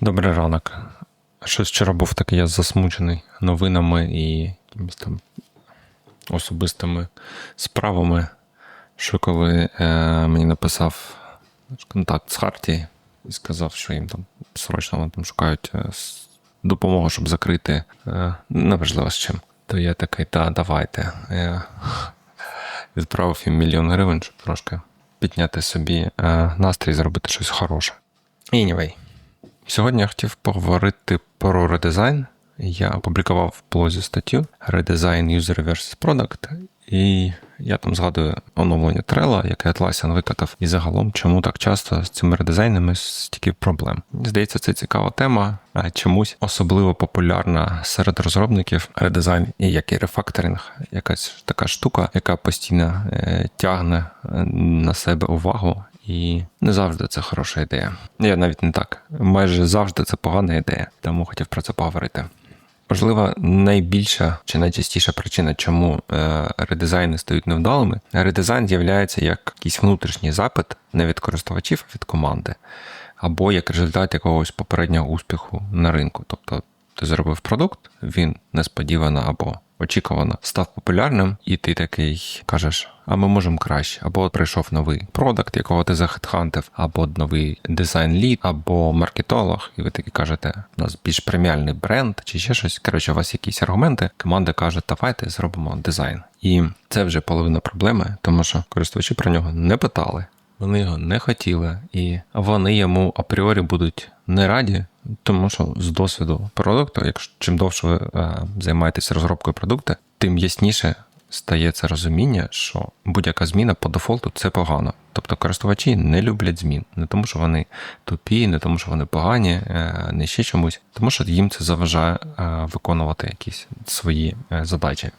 Добрий ранок. Щось вчора був такий я засмучений новинами і там особистими справами, що коли е, мені написав контакт з Харті і сказав, що їм там срочно вони там шукають е, допомогу, щоб закрити е, неважливо з чим. То я такий, та, давайте. Я відправив їм мільйон гривень, щоб трошки підняти собі е, настрій, зробити щось хороше. Anyway, Сьогодні я хотів поговорити про редизайн. Я опублікував в блозі статтю Redesign User versus Product, і я там згадую оновлення Trello, яке Atlassian викатав, і загалом, чому так часто з цими редизайнами стільки проблем. Здається, це цікава тема, а чомусь особливо популярна серед розробників редизайн і як і рефакторинг, якась така штука, яка постійно е, тягне е, на себе увагу і не завжди це хороша ідея. Я навіть не так. Майже завжди це погана ідея, тому хотів про це поговорити. Можливо, найбільша чи найчастіша причина, чому е, редизайни стають невдалими, редизайн з'являється як якийсь внутрішній запит не від користувачів, а від команди, або як результат якогось попереднього успіху на ринку. Тобто ти зробив продукт, він несподівано або очікувано став популярним, і ти такий кажеш: а ми можемо краще. Або прийшов новий продакт, якого ти захедхантив, або новий дизайн лід, або маркетолог, і ви такі кажете, у нас більш преміальний бренд чи ще щось. Коротше, у вас якісь аргументи. Команда каже, давайте зробимо дизайн. І це вже половина проблеми, тому що користувачі про нього не питали. Вони його не хотіли, і вони йому апріорі будуть не раді, тому що з досвіду продукту, якщо чим довше ви е, займаєтесь розробкою продукту, тим ясніше стає це розуміння, що будь-яка зміна по дефолту це погано. Тобто користувачі не люблять змін, не тому, що вони тупі, не тому, що вони погані, е, не ще чомусь, тому що їм це заважає е, виконувати якісь свої задачі.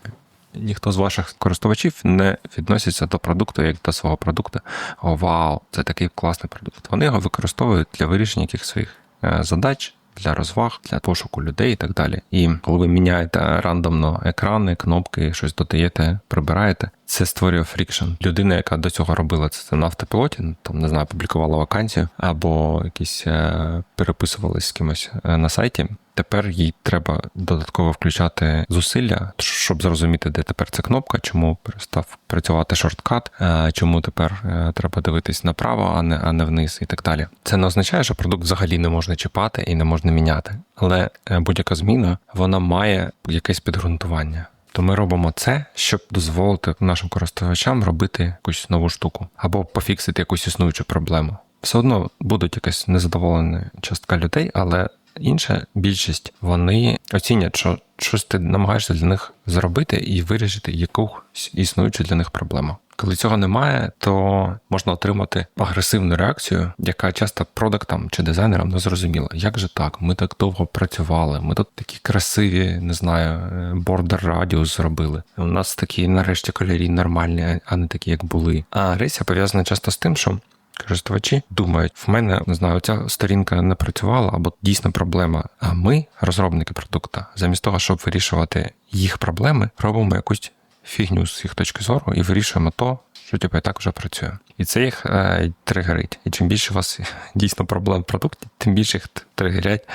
Ніхто з ваших користувачів не відноситься до продукту як до свого продукту. О, вау, це такий класний продукт. Вони його використовують для вирішення якихось своїх задач, для розваг, для пошуку людей і так далі. І коли ви міняєте рандомно екрани, кнопки, щось додаєте, прибираєте, це створює фрікшн. Людина, яка до цього робила це на автопілоті, там не знаю, публікувала вакансію або якісь е, переписувалась з кимось е, на сайті. Тепер їй треба додатково включати зусилля, щоб зрозуміти, де тепер ця кнопка, чому перестав працювати шорткат, е, чому тепер треба дивитись направо, а не а не вниз, і так далі. Це не означає, що продукт взагалі не можна чіпати і не можна міняти. Але будь-яка зміна вона має якесь підґрунтування. То ми робимо це, щоб дозволити нашим користувачам робити якусь нову штуку або пофіксити якусь існуючу проблему. Все одно будуть якась незадоволена частка людей, але інша більшість вони оцінять, що щось ти намагаєшся для них зробити і вирішити якусь існуючу для них проблему. Коли цього немає, то можна отримати агресивну реакцію, яка часто продактам чи дизайнерам не зрозуміла. Як же так? Ми так довго працювали, ми тут такі красиві, не знаю, бордер радіус зробили. У нас такі нарешті кольорі нормальні, а не такі, як були. А агресія пов'язана часто з тим, що користувачі думають, в мене не знаю, ця сторінка не працювала або дійсно проблема. А ми, розробники продукту, замість того, щоб вирішувати їх проблеми, робимо якусь фігню з їх точки зору і вирішуємо то, що типу, так вже працює. І це їх е, тригерить. І чим більше у вас дійсно проблем в продукті, тим більше їх тригерять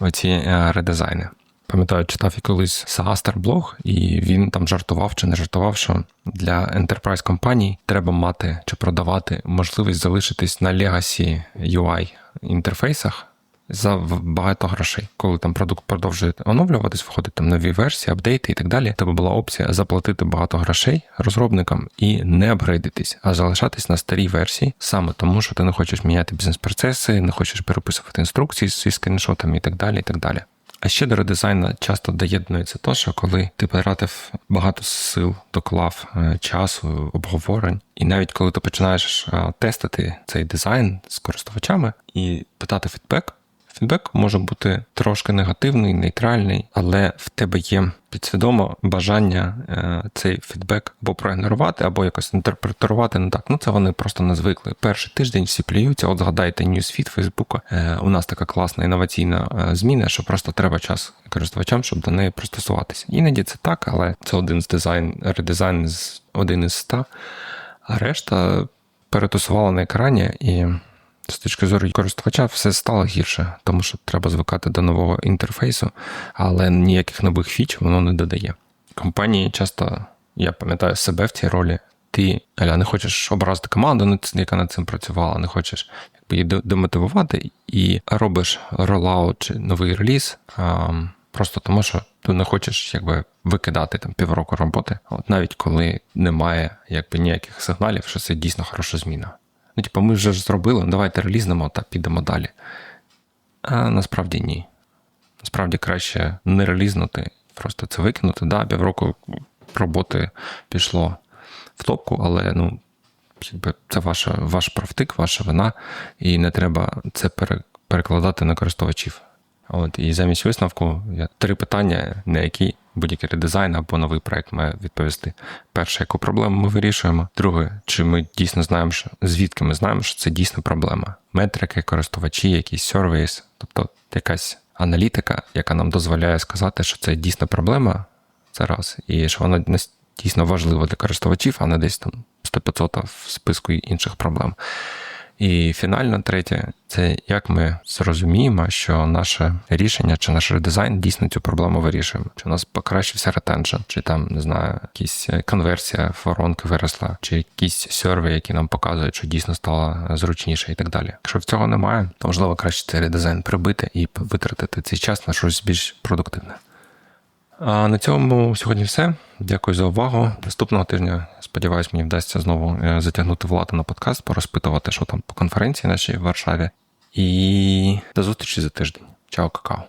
оці е, редизайни. Пам'ятаю, читав і колись Сагастер блог, і він там жартував чи не жартував, що для enterprise компаній треба мати чи продавати можливість залишитись на legacy UI інтерфейсах за багато грошей. Коли там продукт продовжує оновлюватись, виходить там нові версії, апдейти і так далі. Тебе була опція заплатити багато грошей розробникам і не апгрейдитись, а залишатись на старій версії, саме тому, що ти не хочеш міняти бізнес-процеси, не хочеш переписувати інструкції зі скріншотами і так далі. і так далі. А ще до редизайну часто доєднується то, що коли ти потратив багато сил, доклав е, часу, обговорень, і навіть коли ти починаєш е, тестити цей дизайн з користувачами і питати фідбек, фідбек може бути трошки негативний, нейтральний, але в тебе є підсвідомо бажання е, цей фідбек або проігнорувати, або якось інтерпретувати не так. Ну це вони просто не звикли. Перший тиждень всі плюються. От згадайте ньюсфіт Фейсбука. У нас така класна інноваційна е, зміна, що просто треба час користувачам, щоб до неї пристосуватися. Іноді це так, але це один з дизайн, редизайн з один із ста, а решта перетусувала на екрані і З точки зору користувача все стало гірше, тому що треба звикати до нового інтерфейсу, але ніяких нових фіч воно не додає. Компанії часто, я пам'ятаю себе в цій ролі. Ти Аля, не хочеш образити команду, яка над цим працювала, не хочеш якби, її де- демотивувати і робиш ролаут чи новий реліз, а, просто тому що ти не хочеш якби, викидати там півроку роботи, от навіть коли немає якби, ніяких сигналів, що це дійсно хороша зміна. Ну, типу, ми вже зробили, давайте релізнемо та підемо далі. А насправді ні. Насправді краще не релізнути, просто це викинути. Да, півроку роботи пішло в топку, але ну, це ваша, ваш правтик, ваша вина, і не треба це перекладати на користувачів. От, і замість висновку три питання, на які будь-який редизайн або новий проект має відповісти. Перше, яку проблему ми вирішуємо. Друге, чи ми дійсно знаємо, що звідки ми знаємо, що це дійсно проблема. Метрики, користувачі, якийсь сервіс, тобто якась аналітика, яка нам дозволяє сказати, що це дійсно проблема. Це раз, і що вона дійсно важлива для користувачів, а не десь там 100-500 в списку інших проблем. І фінально, третє, це як ми зрозуміємо, що наше рішення чи наш редизайн дійсно цю проблему вирішуємо. Чи у нас покращився ретеншн, чи там не знаю, якісь е, конверсія воронки виросла, чи якісь серви, які нам показують, що дійсно стало зручніше і так далі. Якщо цього немає, то можливо краще цей редизайн прибити і витратити цей час на щось більш продуктивне. А на цьому сьогодні все. Дякую за увагу. Наступного тижня, сподіваюсь, мені вдасться знову е, затягнути владу на подкаст, порозпитувати, що там по конференції нашій в Варшаві. І до зустрічі за тиждень. Чао, какао.